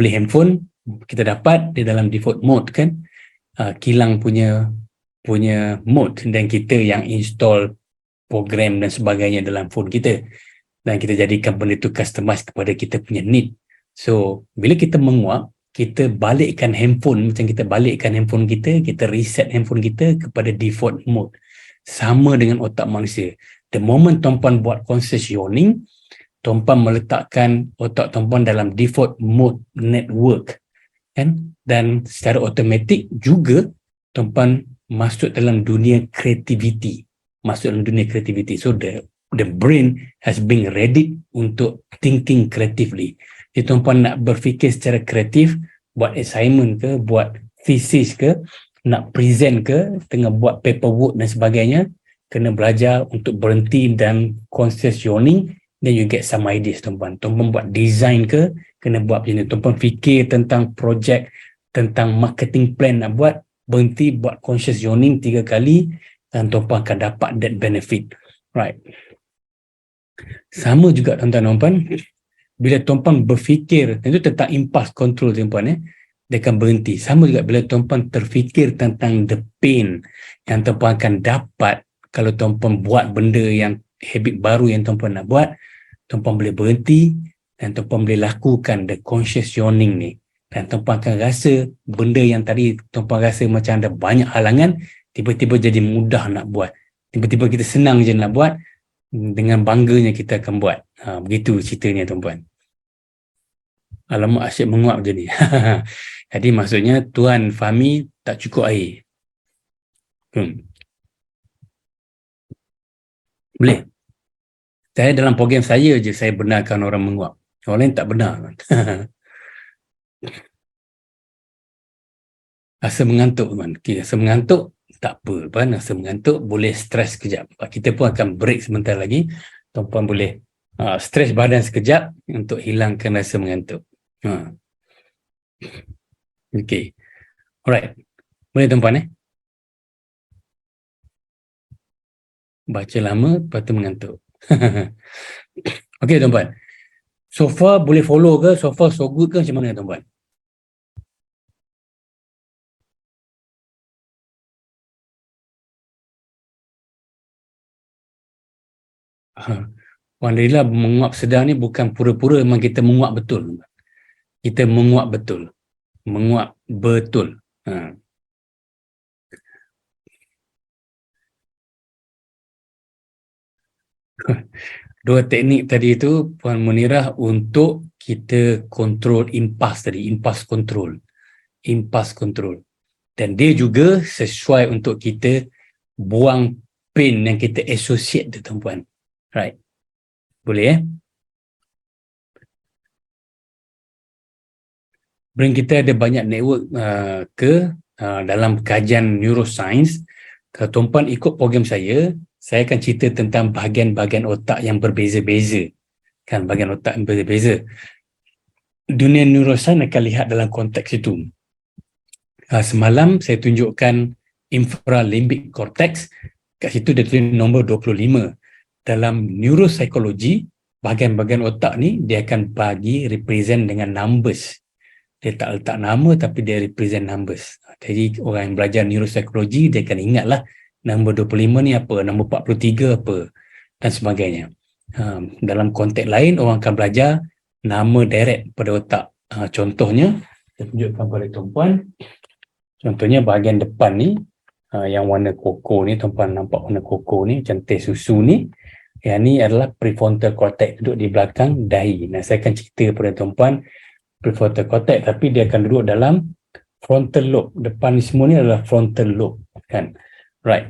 beli handphone kita dapat di dalam default mode kan. Uh, kilang punya punya mode dan kita yang install program dan sebagainya dalam phone kita. Dan kita jadikan benda itu customize kepada kita punya need. So bila kita menguap kita balikkan handphone macam kita balikkan handphone kita kita reset handphone kita kepada default mode. Sama dengan otak manusia. The moment tuan-puan buat conscious yawning tuan-puan meletakkan otak tuan-puan dalam default mode network kan? Dan secara automatik juga tuan-puan masuk dalam dunia creativity. Masuk dalam dunia creativity. So the the brain has been ready untuk thinking creatively. Jadi tuan-puan nak berfikir secara kreatif buat assignment ke buat thesis ke nak present ke tengah buat paperwork dan sebagainya kena belajar untuk berhenti dan conscious yawning then you get some ideas tuan-puan. Tuan-puan buat design ke kena buat macam ni. Tuan-puan fikir tentang project tentang marketing plan nak buat berhenti buat conscious yawning tiga kali dan tuan-puan akan dapat that benefit. Right. Sama juga tuan-tuan bila tuan-puan berfikir itu tentang impulse control tuan-puan eh. Dia akan berhenti. Sama juga bila tuan-puan terfikir tentang the pain yang tuan-puan akan dapat kalau tuan-puan buat benda yang habit baru yang tuan-puan nak buat tuan-puan boleh berhenti dan tuan-puan boleh lakukan the conscious yawning ni. Dan tuan-puan akan rasa benda yang tadi tuan-puan rasa macam ada banyak halangan tiba-tiba jadi mudah nak buat. Tiba-tiba kita senang je nak buat dengan bangganya kita akan buat. Ha, begitu ceritanya tuan-puan alamak asyik menguap je ni. Jadi maksudnya Tuan Fahmi tak cukup air. Hmm. boleh saya dalam program saya je saya benarkan orang menguap orang lain tak benar rasa mengantuk kan okay, rasa mengantuk tak apa kan rasa mengantuk boleh stres sekejap kita pun akan break sebentar lagi tuan-puan boleh uh, stres badan sekejap untuk hilangkan rasa mengantuk ha. Okay. Alright. Boleh tuan-puan eh? Baca lama, lepas tu mengantuk. okay tuan-puan. So far boleh follow ke? So far so good ke macam mana tuan-puan? Alhamdulillah menguap sedang ni bukan pura-pura memang kita menguap betul. Kita menguap betul. Menguap betul. Ha. Dua teknik tadi itu Puan Munirah untuk kita kontrol impas tadi, impas kontrol. Impas kontrol. Dan dia juga sesuai untuk kita buang pain yang kita associate tu tuan-puan. Right. Boleh eh? Brain kita ada banyak network uh, ke uh, dalam kajian neuroscience. Kalau tuan-puan ikut program saya, saya akan cerita tentang bahagian-bahagian otak yang berbeza-beza. Kan, bahagian otak yang berbeza-beza. Dunia neuroscience akan lihat dalam konteks itu. Uh, semalam saya tunjukkan infralimbic cortex. Kat situ dia tulis nombor 25 dalam neuropsikologi bahagian-bahagian otak ni dia akan bagi represent dengan numbers dia tak letak nama tapi dia represent numbers jadi orang yang belajar neuropsikologi dia akan ingatlah nombor 25 ni apa nombor 43 apa dan sebagainya ha, dalam konteks lain orang akan belajar nama direct pada otak ha, contohnya saya tunjukkan pada tuan-puan contohnya bahagian depan ni ha, yang warna koko ni tuan-puan nampak warna koko ni macam teh susu ni yang ni adalah prefrontal cortex duduk di belakang dahi. Nah, saya akan cerita kepada tuan-puan prefrontal cortex tapi dia akan duduk dalam frontal lobe. Depan ni semua ni adalah frontal lobe kan. Right.